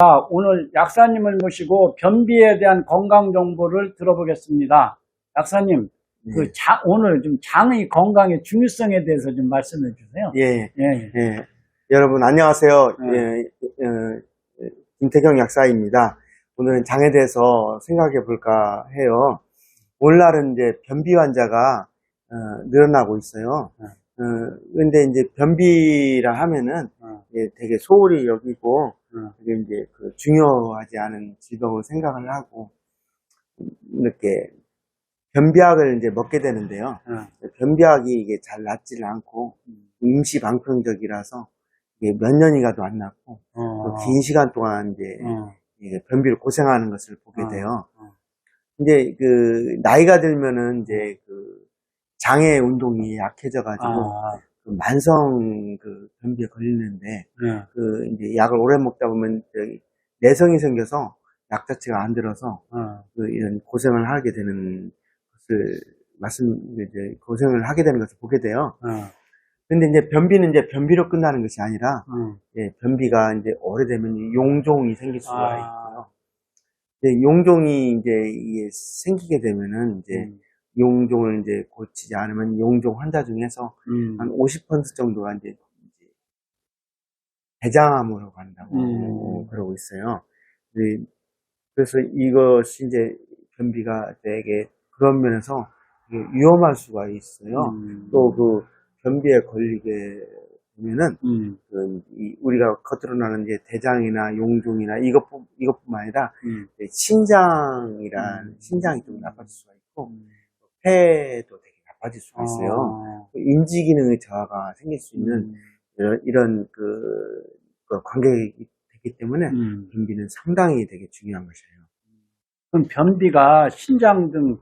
자, 오늘 약사님을 모시고 변비에 대한 건강 정보를 들어보겠습니다. 약사님, 네. 그 자- 오늘 좀 장의 건강의 중요성에 대해서 좀 말씀해 주세요. 예, 예. 예. 여러분, 안녕하세요. 네. 예, 어, 김태경 약사입니다. 오늘은 장에 대해서 생각해 볼까 해요. 오늘날은 이제 변비 환자가 어, 늘어나고 있어요. 네. 어, 근데 이제 변비라 하면은 어, 이제 되게 소홀히 여기고 어. 이게 이제 그 중요하지 않은 질병으로 생각을 하고 이렇게 변비약을 이제 먹게 되는데요. 어. 변비약이 이게 잘 낫지를 않고 임시 방편적이라서 이게 몇 년이 가도 안 낫고 어. 또긴 시간 동안 이제 어. 이게 변비를 고생하는 것을 보게 어. 돼요. 어. 이제 그 나이가 들면은 이제 그 장의 운동이 약해져 가지고 아, 그 만성 그 변비에 걸리는데 네. 그 이제 약을 오래 먹다 보면 저기 내성이 생겨서 약 자체가 안 들어서 어. 그 이런 고생을 하게 되는 것을 말씀 이제 고생을 하게 되는 것을 보게 돼요. 어. 근데 이제 변비는 이제 변비로 끝나는 것이 아니라 어. 예, 변비가 이제 오래되면 용종이 생길 수가 아. 있고요. 이제 용종이 이제 이게 생기게 되면은 이제 음. 용종을 이제 고치지 않으면 용종 환자 중에서 음. 한 50% 정도가 이제 대장암으로 간다고 음. 그러고 있어요. 네, 그래서 이것이 이제 변비가 되게 그런 면에서 위험할 수가 있어요. 음. 또그 변비에 걸리게 되면은 음. 그 이- 우리가 겉으로 나는 이제 대장이나 용종이나 이것 이것뿐만 아니라 음. 신장이란 음. 신장이 좀 나빠질 수가 있고 폐도 되게 나빠질 수가 있어요. 어. 인지 기능의 저하가 생길 수 있는 음. 이런, 이런 그, 그 관계가 되기 때문에 음. 변비는 상당히 되게 중요한 것이에요. 그럼 변비가 신장 등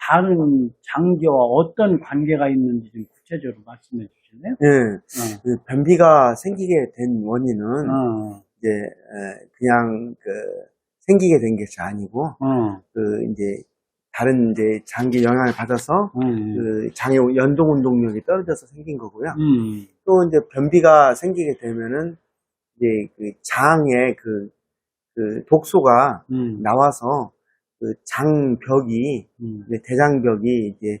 다른 장기와 어떤 관계가 있는지 좀 구체적으로 말씀해 주실래요? 예, 어. 그 변비가 생기게 된 원인은 어. 이제 에, 그냥 그 생기게 된 것이 아니고 어. 그 이제 다른 이제 장기 영향을 받아서 음. 그 장의 연동 운동력이 떨어져서 생긴 거고요. 음. 또 이제 변비가 생기게 되면은 이제 그 장에 그, 그 독소가 음. 나와서 그 장벽이 음. 대장벽이 이제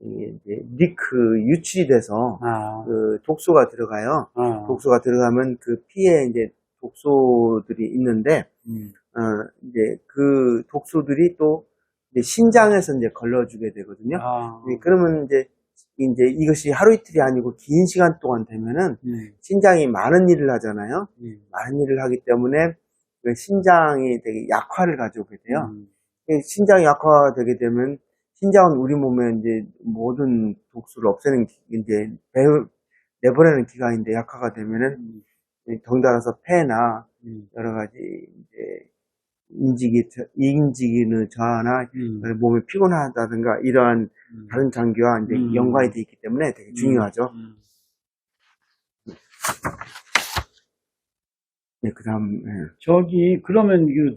이제 리크 유출이 돼서 아. 그 독소가 들어가요. 어. 독소가 들어가면 그 피에 이제 독소들이 있는데 음. 어 이제 그 독소들이 또 이제 신장에서 이제 걸러주게 되거든요. 아. 네, 그러면 이제 이제 이것이 하루 이틀이 아니고 긴 시간 동안 되면은 음. 신장이 많은 일을 하잖아요. 음. 많은 일을 하기 때문에 그 신장이 되게 약화를 가져오게 돼요. 음. 이 신장이 약화되게 되면 신장은 우리 몸에 이제 모든 독소를 없애는 기- 이제 배- 내보내는 기관인데 약화가 되면은 음. 덩달아서 폐나 음. 여러 가지 이제 인지기 인지기능 저하나 음. 몸이 피곤하다든가 이러한 음. 다른 장기와 이제 음. 연관이 되어 있기 때문에 되게 중요하죠. 음. 네, 그 다음 예. 저기 그러면 그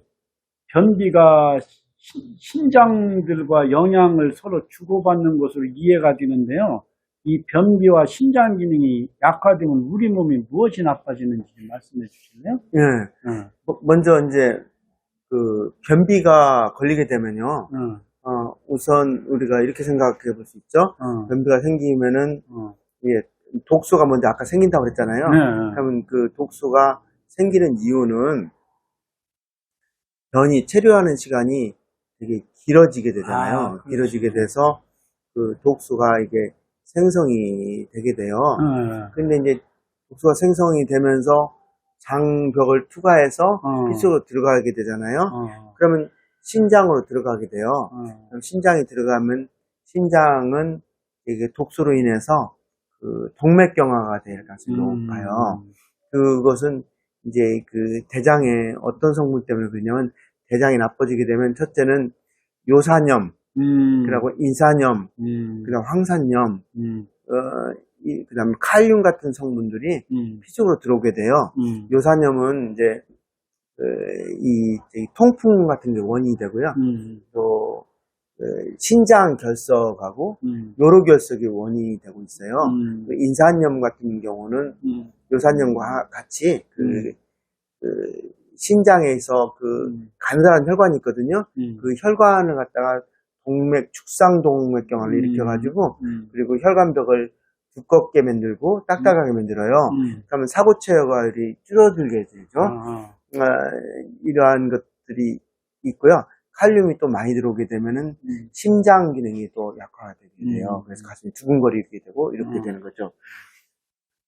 변비가 시- 신장들과 영향을 서로 주고받는 것으로 이해가 되는데요. 이 변비와 신장 기능이 약화되면 우리 몸이 무엇이 나빠지는지 좀 말씀해 주실래요? 예. 어, 뭐- 먼저 이제 그 변비가 걸리게 되면요. 어, 어, 우선 우리가 이렇게 생각해 볼 수 있죠. 어, 변비가 생기면은 어. 이게 독소가 먼저 아까 생긴다고 그랬잖아요. 네. 그러면 그 독소가 생기는 이유는 변이 체류하는 시간이 되게 길어지게 되잖아요. 아, 그렇죠. 길어지게 돼서 그 독소가 이게 생성이 되게 돼요. 어, 근데 이제 독소가 생성이 되면서 장벽을 투과해서 어. 피 속으로 들어가게 되잖아요. 어, 그러면 신장으로 들어가게 돼요. 어, 그럼 신장이 들어가면 신장은 이게 독소로 인해서 그 동맥경화가 될 가능성이 음. 높아요. 그것은 이제 그 대장에 어떤 성분 때문에 그러냐면 대장이 나빠지게 되면 첫째는 요산염, 음, 그리고 인산염, 음, 그다음 황산염, 음, 그다음 칼륨 같은 성분들이 음, 피 속으로 들어오게 돼요. 음, 요산염은 이제 그, 이, 이 통풍 같은 게 원인이 되고요. 음, 또그 신장 결석하고 음, 요로 결석이 원인이 되고 있어요. 음, 그 인산염 같은 경우는 음, 요산염과 하- 같이 그, 음. 그 신장에서 그 음, 가느다란 혈관이 있거든요. 음, 그 혈관을 갖다가 동맥, 축상 동맥경화를 음. 일으켜가지고 음, 그리고 혈관벽을 두껍게 만들고 딱딱하게 만들어요. 음. 그러면 사고체 여과율이 줄어들게 되죠. 아, 아, 이러한 것들이 있고요. 칼륨이 또 많이 들어오게 되면은 음, 심장 기능이 또 약화가 되게 돼요. 음. 그래서 가슴이 두근거리게 되고 이렇게 음. 되는 거죠.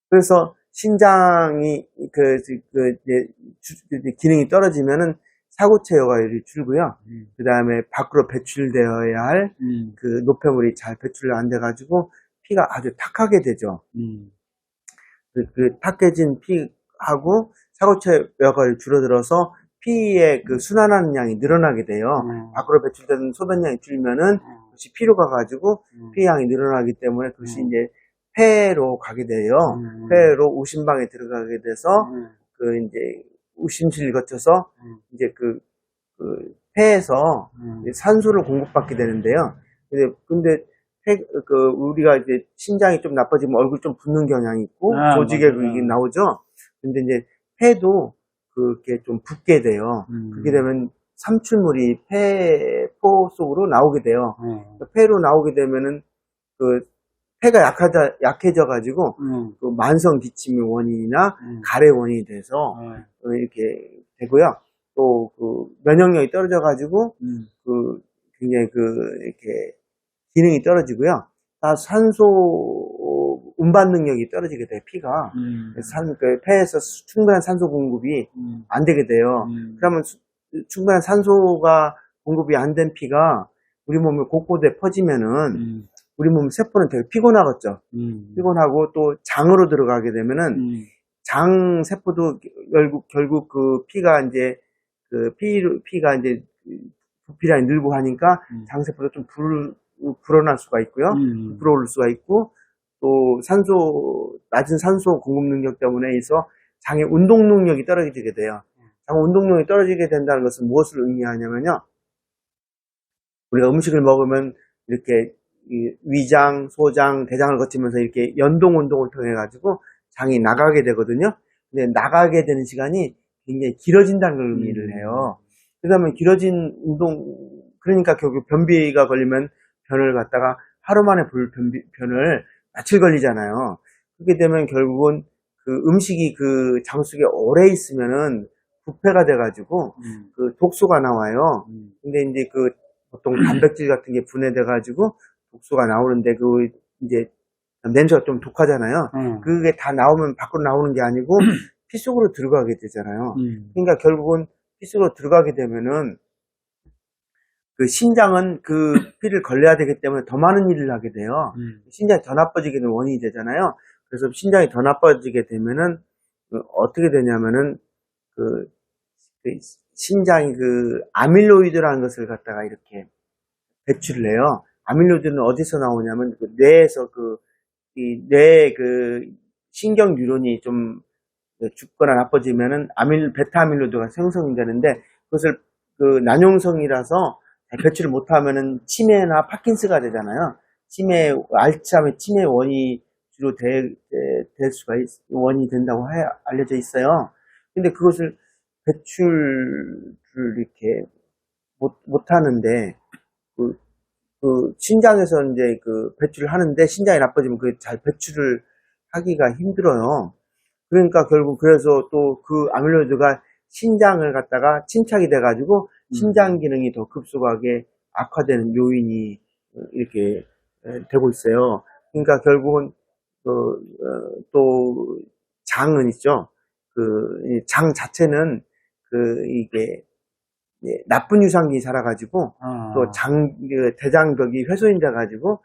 그래서 신장이 그, 그 이제 기능이 떨어지면은 사고체 여과율이 줄고요. 음, 그 다음에 밖으로 배출되어야 할그 음, 노폐물이 잘 배출 안 돼가지고 피가 아주 탁하게 되죠. 음, 그, 그 탁해진 피하고 사고체 여과율이 줄어들어서 피의 그 순환하는 양이 늘어나게 돼요. 음. 밖으로 배출되는 소변량이 줄면은 음, 그것이 피로 가가지고 음, 피 양이 늘어나기 때문에 그것이 음. 이제 폐로 가게 돼요. 음. 폐로 우심방에 들어가게 돼서 음, 그 이제 우심실을 거쳐서 음. 이제 그, 그 폐에서 음, 산소를 공급받게 되는데요. 근데, 근데 폐, 그 우리가 이제 신장이 좀 나빠지면 얼굴 좀 붓는 경향이 있고 아, 조직에. 그게 나오죠. 근데 이제 폐도 그렇게 좀 붓게 돼요. 음. 그렇게 되면 삼출물이 폐포 속으로 나오게 돼요. 어, 폐로 나오게 되면은 그 폐가 약하다 약해져 가지고 음, 그 만성 기침의 원인이나 음. 가래 원인이 돼서 어, 어, 이렇게 되고요. 또 그 면역력이 떨어져 가지고 음, 그 굉장히 그 이렇게 기능이 떨어지고요. 다 산소 운반 능력이 떨어지게 돼요. 피가 음, 산, 그 폐에서 수- 충분한 산소 공급이 음, 안 되게 돼요. 음, 그러면 수- 충분한 산소가 공급이 안 된 피가 우리 몸에 곳곳에 퍼지면은 음, 우리 몸 세포는 되게 피곤하겠죠. 음, 피곤하고 또 장으로 들어가게 되면은 음, 장 세포도 결국 결국 그 피가 이제 그 피, 피가 이제 부피량이 늘고 하니까 음. 장 세포도 좀 불, 불어날 수가 있고요. 음, 불어올 수가 있고 또 산소 낮은 산소 공급 능력 때문에 해서 장의 운동 능력이 떨어지게 돼요. 장 운동 능력이 떨어지게 된다는 것은 무엇을 의미하냐면요. 우리가 음식을 먹으면 이렇게 이 위장, 소장, 대장을 거치면서 이렇게 연동 운동을 통해 가지고 장이 나가게 되거든요. 근데 나가게 되는 시간이 굉장히 길어진다는 걸 의미를 음. 해요. 그다음에 길어진 운동 그러니까 결국 변비가 걸리면 변을 갖다가 하루 만에 볼 변을 며칠 걸리잖아요. 그렇게 되면 결국은 그 음식이 그장 속에 오래 있으면은 부패가 돼가지고 음, 그 독소가 나와요. 음, 근데 이제 그 보통 단백질 같은 게 분해돼가지고 독소가 나오는데 그 이제 냄새가 좀 독하잖아요. 어, 그게 다 나오면 밖으로 나오는 게 아니고 피 속으로 들어가게 되잖아요. 음, 그러니까 결국은 피 속으로 들어가게 되면은 그 신장은 그 피를 걸려야 되기 때문에 더 많은 일을 하게 돼요. 음, 신장이 더 나빠지게 되는 원인이 되잖아요. 그래서 신장이 더 나빠지게 되면은 그 어떻게 되냐면은 그, 그 신장이 그 아밀로이드라는 것을 갖다가 이렇게 배출을 해요. 아밀로이드는 어디서 나오냐면 그 뇌에서 그 이뇌그 신경 뉴런이 좀 죽거나 나빠지면은 아밀 베타 아밀로이드가 생성이 되는데 그것을 그 난용성이라서 배출을 못하면은 치매나 파킨스가 되잖아요. 치매 알츠하이머 치매 원이 주로 될, 될- 될 수가 있, 원이 된다고 해- 알려져 있어요. 근데 그것을 배출을 이렇게 못, 못 하는데 그, 그 신장에서 이제 그 배출을 하는데 신장이 나빠지면 그 잘 배출을 하기가 힘들어요. 그러니까 결국 그래서 또 그 아밀로이드가 신장을 갖다가 침착이 돼가지고 신장 기능이 더 급속하게 악화되는 요인이 어, 이렇게 에, 되고 있어요. 그러니까 결국은 그, 어, 또 장은 있죠. 그 장 자체는 그 이게 예, 나쁜 유산균이 살아가지고 어, 또 장, 그 대장벽이 훼손이 돼가지고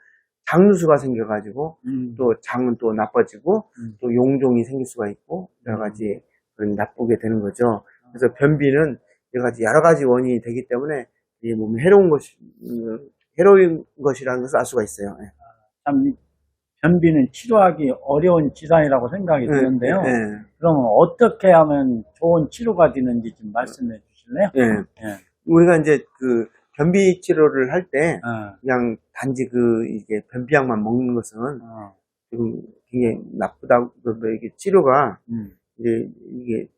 장누수가 생겨가지고 음, 또 장은 또 나빠지고 음. 또 용종이 생길 수가 있고 여러 가지 그런 나쁘게 되는 거죠. 그래서 변비는 여러 가지 여러 가지 원인이 되기 때문에 이 몸에 해로운 것이 음, 해로운 것이라는 것을 알 수가 있어요. 예. 참, 이 변비는 치료하기 어려운 질환이라고 생각이 네, 드는데요. 예, 그러면 어떻게 하면 좋은 치료가 되는지 좀 말씀해 주실래요? 예. 예. 우리가 이제 그 변비 치료를 할때 어, 그냥 단지 그 이게 변비약만 먹는 것은 어, 지금 굉장히 나쁘다고 뭐 이게 치료가 음, 이제 이게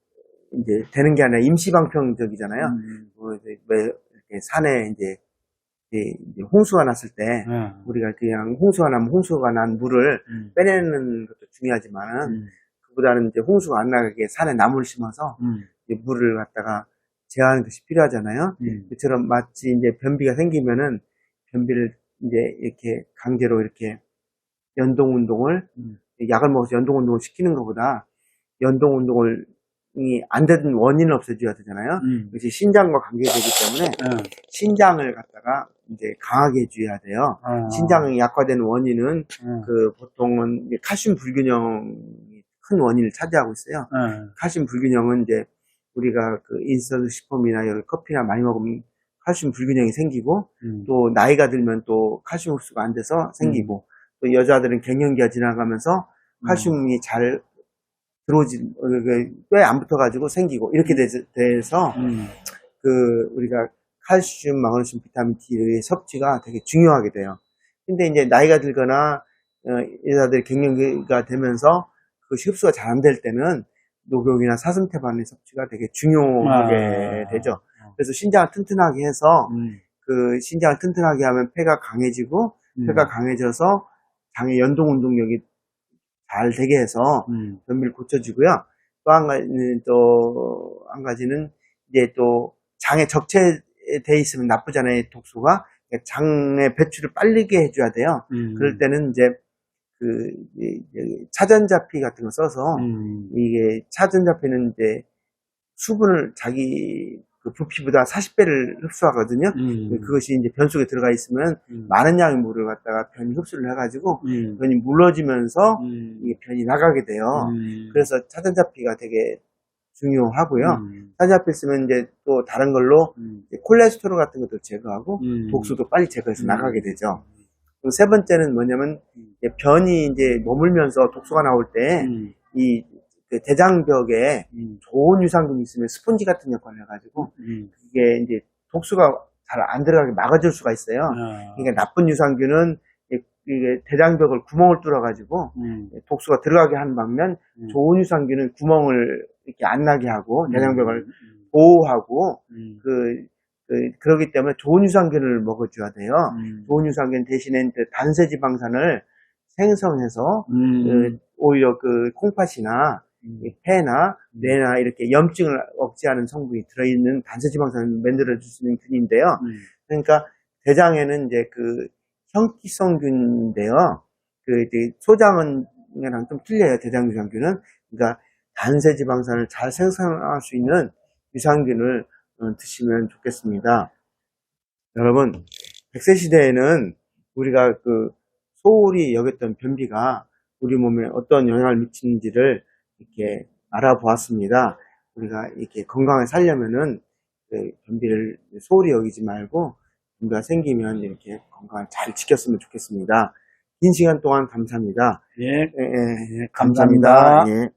이제 되는 게 아니라 임시방편적이잖아요. 음. 뭐 이제 이렇게 산에 이제, 이제 홍수가 났을 때 네. 우리가 그냥 홍수가 나면 홍수가 난 물을 음. 빼내는 것도 중요하지만은 음. 그보다는 이제 홍수가 안 나게 산에 나무를 심어서 음. 물을 갖다가 제어하는 것이 필요하잖아요. 음. 그처럼 마치 이제 변비가 생기면은 변비를 이제 이렇게 강제로 이렇게 연동 운동을 음. 약을 먹어서 연동 운동을 시키는 것보다 연동 운동을 이안 되는 원인을 없애줘야 되잖아요. 음. 그것이 신장과 관계되기 때문에 네. 신장을 갖다가 이제 강하게 해줘야 돼요. 아. 신장이 약화되는 원인은 네. 그 보통은 칼슘 불균형이 큰 원인을 차지하고 있어요. 네. 칼슘 불균형은 이제 우리가 그 인스턴트 식품이나 여러 커피나 많이 먹으면 칼슘 불균형이 생기고 음. 또 나이가 들면 또 칼슘 흡수가 안 돼서 생기고 또 여자들은 갱년기가 지나가면서 칼슘이 잘 들어오지 뼈에 안 붙어가지고 생기고 이렇게 돼- 돼서 음. 그 우리가 칼슘, 마그네슘, 비타민 D의 섭취가 되게 중요하게 돼요. 근데 이제 나이가 들거나 어, 여자들이 갱년기가 되면서 그 흡수가 잘 안 될 때는 녹용이나 사슴태반의 섭취가 되게 중요하게 아. 되죠. 그래서 신장을 튼튼하게 해서 음. 그 신장을 튼튼하게 하면 폐가 강해지고 음. 폐가 강해져서 장의 연동 운동력이 잘 되게 해서 음. 변비를 고쳐주고요. 또 한 가지는 또 한 가지는 이제 또 장에 적체돼 있으면 나쁘잖아요. 독소가 장의 배출을 빨리게 해줘야 돼요. 음. 그럴 때는 이제 그 차전자피 같은 거 써서 음. 이게 차전자피는 이제 수분을 자기 그 부피보다 40배를 흡수하거든요. 음. 그것이 이제 변 속에 들어가 있으면 음. 많은 양의 물을 갖다가 변이 흡수를 해가지고 음. 변이 물러지면서 음. 이게 변이 나가게 돼요. 음. 그래서 차전자피가 되게 중요하고요. 음. 차전자피 쓰면 이제 또 다른 걸로 음. 콜레스테롤 같은 것도 제거하고 음. 독소도 빨리 제거해서 음. 나가게 되죠. 세 번째는 뭐냐면 이제 변이 이제 머물면서 독소가 나올 때 음. 이 대장벽에 음. 좋은 유산균이 있으면 스펀지 같은 역할을 해가지고 음. 이게 이제 독소가 잘 안 들어가게 막아줄 수가 있어요. 아. 그러니까 나쁜 유산균은 이- 이게 대장벽을 구멍을 뚫어가지고 음. 독소가 들어가게 하는 반면 음. 좋은 유산균은 구멍을 이렇게 안 나게 하고 대장벽을 음. 보호하고 음. 그, 그 그러기 때문에 좋은 유산균을 먹어줘야 돼요. 음. 좋은 유산균 대신에 이제 단세 지방산을 생성해서 음. 그 오히려 그 콩팥이나 음. 이 폐나 뇌나 이렇게 염증을 억제하는 성분이 들어있는 단세지방산을 만들어줄 수 있는 균인데요. 음. 그러니까 대장에는 이제 그 형기성균인데요. 그 이제 소장은이랑 좀 틀려요. 대장 유산균은 그러니까 단세 지방산을 잘 생성할 수 있는 유산균을 어, 드시면 좋겠습니다. 여러분, 100세 시대에는 우리가 그 소홀히 여겼던 변비가 우리 몸에 어떤 영향을 미치는지를 이렇게 알아보았습니다. 우리가 이렇게 건강하게 살려면은 그 변비를 소홀히 여기지 말고 변비가 생기면 이렇게 건강을 잘 지켰으면 좋겠습니다. 긴 시간 동안 감사합니다. 예. 예, 예, 예, 감사합니다. 예.